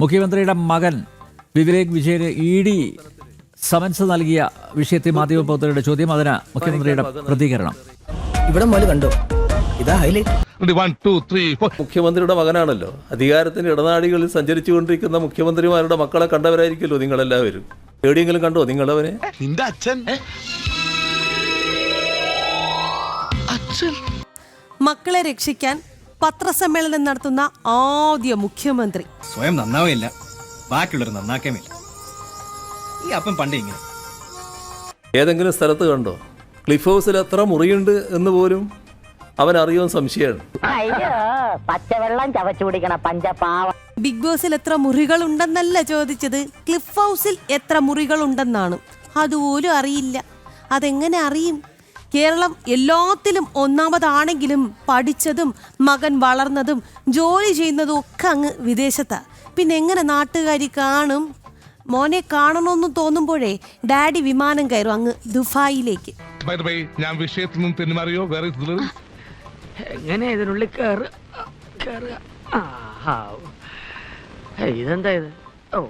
മുഖ്യമന്ത്രിയുടെ മകൻ വിവേക് വിജയന് ഇ ഡി സമൻസ് നൽകിയ വിഷയത്തിൽ മാധ്യമപ്രവർത്തകരുടെ ചോദ്യം. അതിന് മുഖ്യമന്ത്രിയുടെ പ്രതികരണം. ഇവിടെ മുതൽ കണ്ടോ? ഇതാ ഹൈലൈറ്റ് മുഖ്യമന്ത്രിയുടെ മകനാണല്ലോ. അധികാരത്തിന്റെ ഇടനാടികളിൽ സഞ്ചരിച്ചുകൊണ്ടിരിക്കുന്ന മുഖ്യമന്ത്രിമാരുടെ മക്കളെ കണ്ടവരായിരിക്കുമല്ലോ നിങ്ങളെല്ലാവരും. എവിടെയെങ്കിലും കണ്ടോ നിങ്ങളവനെ? നിന്റെ അച്ഛൻ. മക്കളെ രക്ഷിക്കാൻ പത്രസമ്മേളനം നടത്തുന്ന ആദ്യ മുഖ്യമന്ത്രി. സ്വയം നന്നാവില്ല. ബാക്കിയുള്ളവർ നന്നാക്കേമില്ല. ഈ അപ്പം പണ്ട് ഇങ്ങനെ. ഏതെങ്കിലും സ്ഥലത്ത് കണ്ടോ? ക്ലിഫ് ഹൗസിൽ എത്ര മുറിയുണ്ട് എന്ന് പോലും അവൻ അറിയുമെന്ന് സംശയമാണ്. അയ്യോ പച്ചവെള്ളം ചവച്ചു കുടിക്കണ പഞ്ചപാവ. ബിഗ് ബോസിൽ എത്ര മുറികൾ ഉണ്ടെന്നല്ല ചോദിച്ചത്. ക്ലിഫ് ഹൗസിൽ എത്ര മുറികൾ ഉണ്ടെന്നാണ് അതുപോലും അറിയില്ല. അതെങ്ങനെ അറിയും? കേരളം എല്ലാത്തിലും ഒന്നാമതാണെങ്കിലും പഠിച്ചതും മകൻ വളർന്നതും ജോലി ചെയ്യുന്നതും ഒക്കെ അങ്ങ് വിദേശത്താ. പിന്നെ എങ്ങനെ നാട്ടുകാരി കാണും? മോനെ കാണണമെന്ന് തോന്നുമ്പോഴേ ഡാഡി വിമാനം കയറും അങ്ങ് ദുബായിലേക്ക്. ഞാൻ വിഷയത്തിൽ നിന്ന് തെന്നുമാറിയോ? വേറെ എങ്ങനെ ഇതിനുള്ളിൽ കയറുക. ഇതെന്താ ഇത്? ഓ,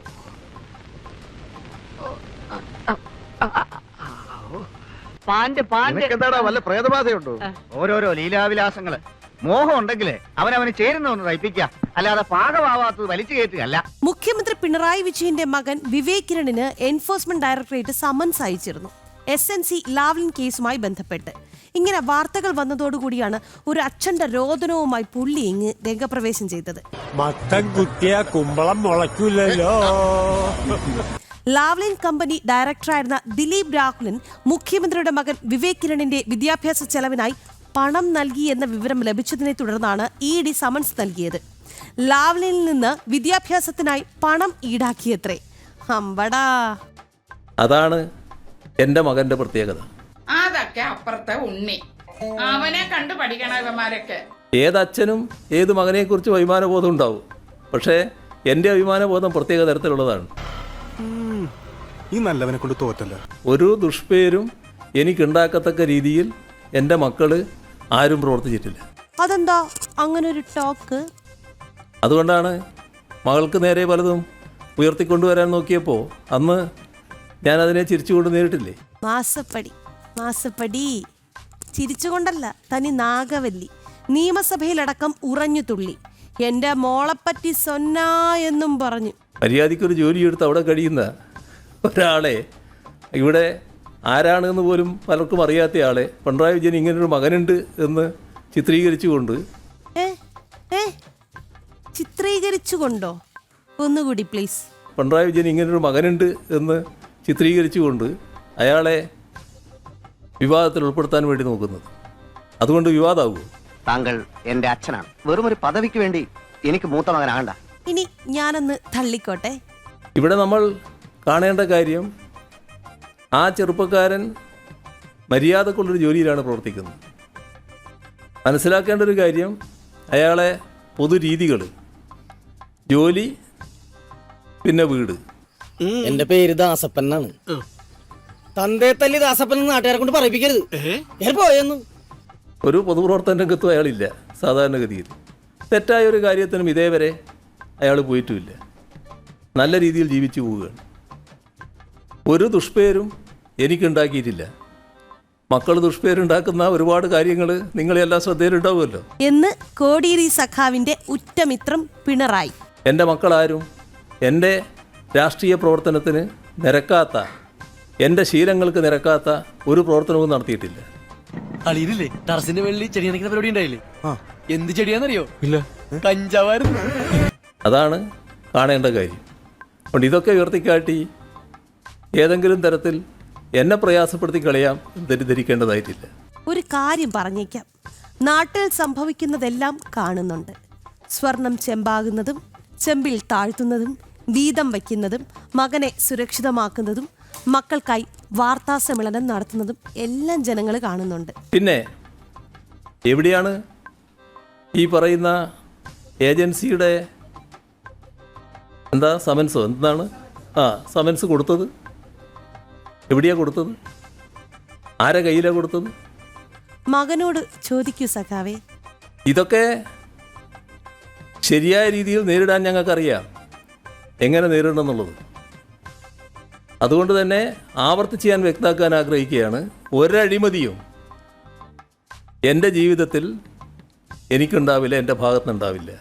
പാന്റ് പാന്റ്. എന്താടാ വല്ല പ്രേതബാധയുണ്ടോ? ഓരോരോ ലീലാവിലാസങ്ങൾ. മോഹം ഉണ്ടെങ്കിലേ അവനവന് ചേരുന്ന ഒന്ന് തയ്പ്പിക്കാം. അല്ലാതെ പാകമാവാത്തത് വലിച്ചു കയറ്റുകയല്ല. മുഖ്യമന്ത്രി പിണറായി വിജയന്റെ മകൻ വിവേക് കിരണിന് എൻഫോഴ്സ്മെന്റ് ഡയറക്ടറേറ്റ് സമൻസ് അയച്ചിരുന്നു. എസ് എൻ സി ലാവ്ലിൻ കേസുമായി ബന്ധപ്പെട്ട്. ഇങ്ങനെ വാർത്തകൾ വന്നതോടുകൂടിയാണ് ഒരു അച്ഛന്റെ രോദനവുമായി പുള്ളി ഇങ്ങ് രംഗപ്രവേശം ചെയ്തത്. മത്തൻ കുത്തിയ കുമ്പളം മുളയ്ക്കൂലല്ലോ. ലാവ്ലിൻ കമ്പനി ഡയറക്ടറായിരുന്ന ദിലീപ് രാഹുലിൻ മുഖ്യമന്ത്രിയുടെ മകൻ വിവേക് കിരണിന്റെ വിദ്യാഭ്യാസ ചെലവിനായി പണം നൽകി എന്ന വിവരം ലഭിച്ചതിനെ തുടർന്നാണ് ഇ ഡി സമൻസ് നൽകിയത്. ലാവ്ലിനിൽ നിന്ന് വിദ്യാഭ്യാസത്തിനായി പണം ഈടാക്കിയത്രേ. അമ്പടാ അതാണ് എന്റെ മകന്റെ പ്രത്യേകത. അതൊക്കെ അപ്പുറത്തെ ഉണ്ണി. അവനെ കണ്ടു പഠിക്കണം ഇവന്മാരൊക്കെ. ഏതച്ഛനും ഏത് മകനെക്കുറിച്ച് അഭിമാനബോധം ഉണ്ടാവും. പക്ഷേ എന്റെ അഭിമാനബോധം പ്രത്യേക തരത്തിലുള്ളതാണ്. ഈ നല്ലവനെ കൊണ്ട് തോറ്റല്ലോ. ഒരു ദുഷ്പേരും എനിക്കുണ്ടാക്കത്തക്ക രീതിയിൽ എന്റെ മക്കൾ ആരും പ്രവർത്തിച്ചിട്ടില്ല. അതെന്താ? അങ്ങനെ ഒരു ടോക്ക്? അതുകൊണ്ടാണ് മകൾക്ക് നേരെ പലതും ഉയർത്തിക്കൊണ്ടുവരാൻ നോക്കിയപ്പോൾ അന്ന് ഞാൻ അതിനെ ചിരിച്ചുകൊണ്ട് നേരിട്ടില്ലേ? മാസപ്പടി മാസപ്പടി. ചിരിച്ചുകൊണ്ടല്ല തനി നാഗവല്ലി. നിയമസഭയിലടക്കം ഉറഞ്ഞു തുള്ളി. എന്റെ മോളെപ്പറ്റി സൊന്ന എന്നും പറഞ്ഞു. മര്യാദയ്ക്കൊരു ജോലി എടുത്ത് അവിടെ കഴിയുന്ന ഒരാളെ ഇവിടെ ആരാണെന്ന് പോലും പലർക്കും അറിയാത്ത ആളെ പിണറായി വിജയൻ ഇങ്ങനൊരു മകനുണ്ട് എന്ന് ചിത്രീകരിച്ചുകൊണ്ട് ചിത്രീകരിച്ചുകൊണ്ടോ? ഒന്നുകൂടി പ്ലീസ്. പിണറായി വിജയൻ ഇങ്ങനൊരു മകനുണ്ട് എന്ന് ചിത്രീകരിച്ചുകൊണ്ട് അയാളെ വിവാദത്തിൽ ഉൾപ്പെടുത്താൻ വേണ്ടി നോക്കുന്നത്. അതുകൊണ്ട് വിവാദമാകൂ താങ്കൾ എന്റെ അച്ഛനാണ്. വെറും ഒരു പദവിക്ക് വേണ്ടി എനിക്ക് മൂത്ത മകനാകണ്ട. ഇനി ഞാനൊന്ന് തള്ളിക്കോട്ടെ? ഇവിടെ നമ്മൾ കാണേണ്ട കാര്യം ആ ചെറുപ്പക്കാരൻ മര്യാദക്കുള്ളൊരു ജോലിയിലാണ് പ്രവർത്തിക്കുന്നത്. മനസ്സിലാക്കേണ്ട ഒരു കാര്യം അയാളെ പൊതുരീതികൾ ജോലി പിന്നെ വീട്. എന്റെ പേര് ദാസപ്പൻ എന്നാണ്. തന്തേ തല്ലി ദാസപ്പൻ എന്ന് നാട്ടുകാരെ കൊണ്ട് പറയിപ്പിക്കരുത്. ഞാൻ പോയെന്നു. ഒരു പൊതുപ്രവർത്തന രംഗത്തും അയാളില്ല സാധാരണഗതിയിൽ. തെറ്റായ ഒരു കാര്യത്തിനും ഇതേവരെ അയാൾ പോയിട്ടുമില്ല. നല്ല രീതിയിൽ ജീവിച്ചു പോവുകയാണ്. ഒരു ദുഷ്പേരും എനിക്കുണ്ടാക്കിയിട്ടില്ല. മക്കൾ ദുഷ്പേരുണ്ടാക്കുന്ന ഒരുപാട് കാര്യങ്ങൾ നിങ്ങളെല്ലാം ശ്രദ്ധയിലുണ്ടാവുമല്ലോ. എന്ന് കോടിയേരി സഖാവിന്റെ ഉറ്റമിത്രം പിണറായി. എന്റെ മക്കളാരും എന്റെ രാഷ്ട്രീയ പ്രവർത്തനത്തിന് നിരക്കാത്ത എന്റെ ശീലങ്ങൾക്ക് നിരക്കാത്ത ഒരു പ്രവർത്തനവും നടത്തിയിട്ടില്ല. അളിയില്ലേ ടെറസിന്റെ വെള്ളി ചെടി നനയ്ക്കുന്ന പരിപാടി ഉണ്ടായില്ലേ? എന്ത് ചെടിയാണെന്നറിയോ ഇല്ല. കഞ്ചാവായിരുന്നു. അതാണ് കാണേണ്ട കാര്യം. അതുകൊണ്ട് ഇതൊക്കെ ഉയർത്തിക്കാട്ടി ഏതെങ്കിലും തരത്തിൽ എന്നെ പ്രയാസപ്പെടുത്തി കളയാം എന്ന് തെറ്റിദ്ധരിക്കേണ്ടതായിട്ടില്ല. ഒരു കാര്യം പറഞ്ഞേക്കാം. നാട്ടിൽ സംഭവിക്കുന്നതെല്ലാം കാണുന്നുണ്ട്. സ്വർണം ചെമ്പാകുന്നതും ചെമ്പിൽ താഴ്ത്തുന്നതും വീതം വയ്ക്കുന്നതും മകനെ സുരക്ഷിതമാക്കുന്നതും മക്കൾക്കായി വാർത്താ സമ്മേളനം നടത്തുന്നതും എല്ലാം ജനങ്ങൾ കാണുന്നുണ്ട്. പിന്നെ എവിടെയാണ് ഈ പറയുന്ന ഏജൻസിയുടെ എന്താ സമൻസോ? എന്താണ്? ആ സമൻസ് കൊടുത്തത്? എവിടെയാണ് കൊടുത്തത്? ആരെ കയ്യിലാ കൊടുത്തത്? മകനോട് ചോദിക്കൂ സഖാവേ. ഇതൊക്കെ ശരിയായ രീതിയിൽ നേരിടാൻ ഞങ്ങൾക്കറിയാം. എങ്ങനെ നേരിടണം എന്നുള്ളത് അതുകൊണ്ട് തന്നെ ആവർത്തിച്ച് ഞാൻ വ്യക്തമാക്കാൻ ആഗ്രഹിക്കുകയാണ്. ഒരഴിമതിയും എന്റെ ജീവിതത്തിൽ എനിക്കുണ്ടാവില്ല എന്റെ ഭാഗത്തുനിന്നുണ്ടാവില്ല.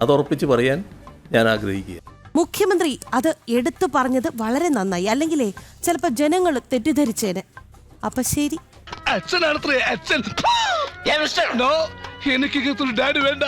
അത് ഉറപ്പിച്ച് പറയാൻ ഞാൻ ആഗ്രഹിക്കുക മുഖ്യമന്ത്രി അത് എടുത്തു പറഞ്ഞത് വളരെ നന്നായി. അല്ലെങ്കിലേ ചിലപ്പോ ജനങ്ങൾ തെറ്റിദ്ധരിച്ചേനെ. അപ്പൊ ശരി. അച്ഛനാണത്രേ അച്ഛൻ. നോ എനിക്ക് ഡാഡി വേണ്ട.